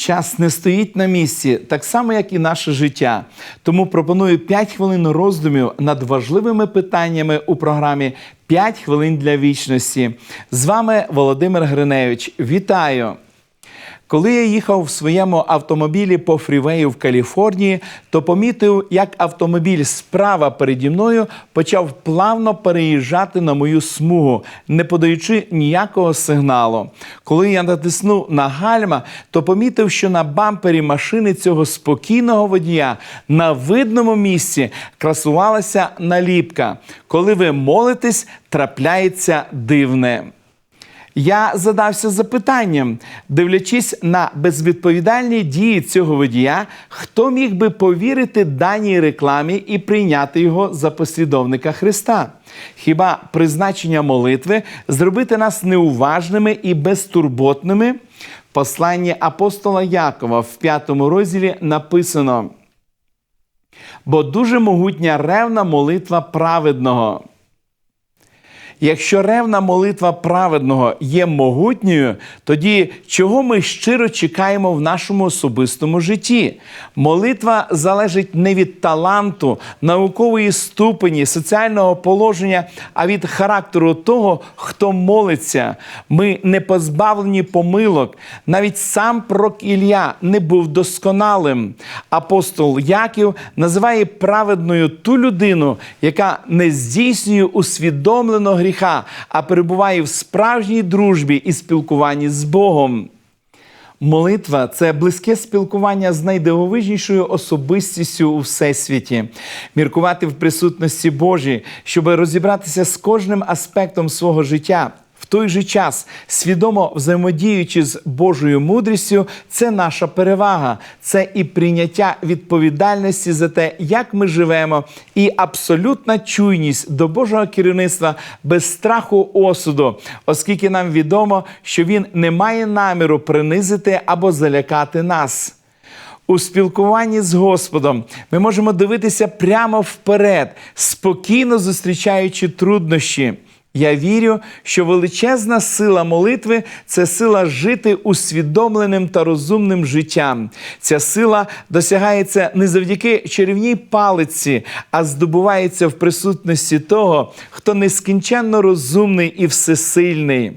Час не стоїть на місці, так само, як і наше життя. Тому пропоную 5 хвилин роздумів над важливими питаннями у програмі «5 хвилин для вічності. З вами Володимир Гриневич. Вітаю! Коли я їхав в своєму автомобілі по фрівею в Каліфорнії, то помітив, як автомобіль справа переді мною почав плавно переїжджати на мою смугу, не подаючи ніякого сигналу. Коли я натиснув на гальма, то помітив, що на бампері машини цього спокійного водія на видному місці красувалася наліпка. Коли ви молитесь, трапляється дивне. Я задався запитанням, дивлячись на безвідповідальні дії цього водія, хто міг би повірити даній рекламі і прийняти його за послідовника Христа? Хіба призначення молитви зробити нас неуважними і безтурботними? В посланні апостола Якова в п'ятому розділі написано: бо дуже могутня ревна молитва праведного. Якщо ревна молитва праведного є могутньою, тоді чого ми щиро чекаємо в нашому особистому житті? Молитва залежить не від таланту, наукової ступені, соціального положення, а від характеру того, хто молиться. Ми не позбавлені помилок. Навіть сам пророк Ілля не був досконалим. Апостол Яків називає праведною ту людину, яка не здійснює усвідомлено гріх гріха, а перебуває в справжній дружбі і спілкуванні з Богом. Молитва це близьке спілкування з найдивовижнішою особистістю у всесвіті, міркувати в присутності Божій, щоб розібратися з кожним аспектом свого життя. Той же час, свідомо взаємодіючи з Божою мудрістю, це наша перевага, це і прийняття відповідальності за те, як ми живемо, і абсолютна чуйність до Божого керівництва без страху осуду, оскільки нам відомо, що він не має наміру принизити або залякати нас. У спілкуванні з Господом ми можемо дивитися прямо вперед, спокійно зустрічаючи труднощі. Я вірю, що величезна сила молитви це сила жити усвідомленим та розумним життям. Ця сила досягається не завдяки чарівній палиці, а здобувається в присутності того, хто нескінченно розумний і всесильний.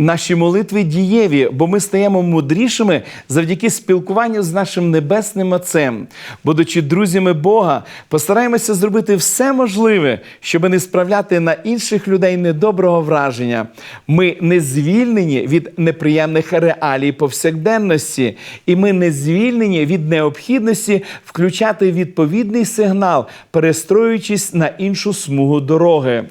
Наші молитви дієві, бо ми стаємо мудрішими завдяки спілкуванню з нашим небесним Отцем. Будучи друзями Бога, постараємося зробити все можливе, щоб не справляти на інших людей недоброго враження. Ми не звільнені від неприємних реалій повсякденності, і ми не звільнені від необхідності включати відповідний сигнал, перестроюючись на іншу смугу дороги.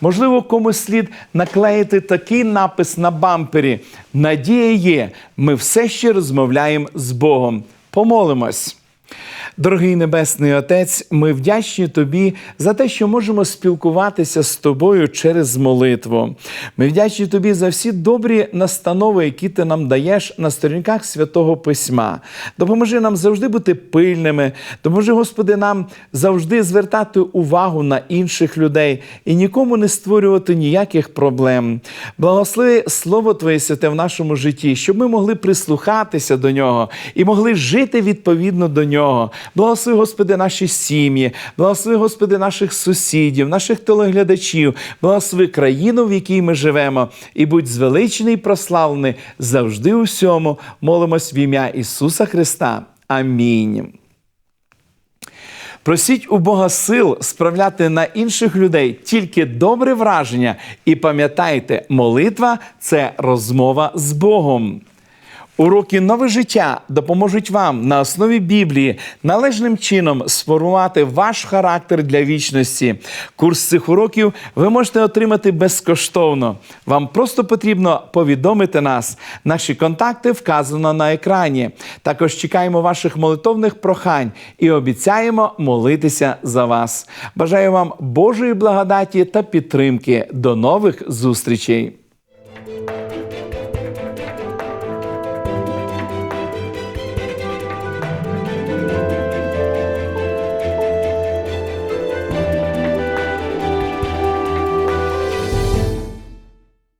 Можливо, комусь слід наклеїти такий напис на бампері. Надія є, ми все ще розмовляємо з Богом. Помолимось. Дорогий Небесний Отець, ми вдячні Тобі за те, що можемо спілкуватися з тобою через молитву. Ми вдячні Тобі за всі добрі настанови, які ти нам даєш на сторінках святого Письма. Допоможи нам завжди бути пильними, допоможи, Господи, нам завжди звертати увагу на інших людей і нікому не створювати ніяких проблем. Благослови Слово Твоє святе в нашому житті, щоб ми могли прислухатися до нього і могли жити відповідно до нього. Благослови, Господи, наші сім'ї, благослови, Господи, наших сусідів, наших телеглядачів, благослови країну, в якій ми живемо, і будь звеличений і прославлений завжди у всьому. Молимось в ім'я Ісуса Христа. Амінь. Просіть у Бога сил справляти на інших людей тільки добре враження, і пам'ятайте, молитва це розмова з Богом. Уроки нове життя допоможуть вам на основі Біблії належним чином сформувати ваш характер для вічності. Курс цих уроків ви можете отримати безкоштовно. Вам просто потрібно повідомити нас. Наші контакти вказано на екрані. Також чекаємо ваших молитовних прохань і обіцяємо молитися за вас. Бажаю вам Божої благодаті та підтримки. До нових зустрічей!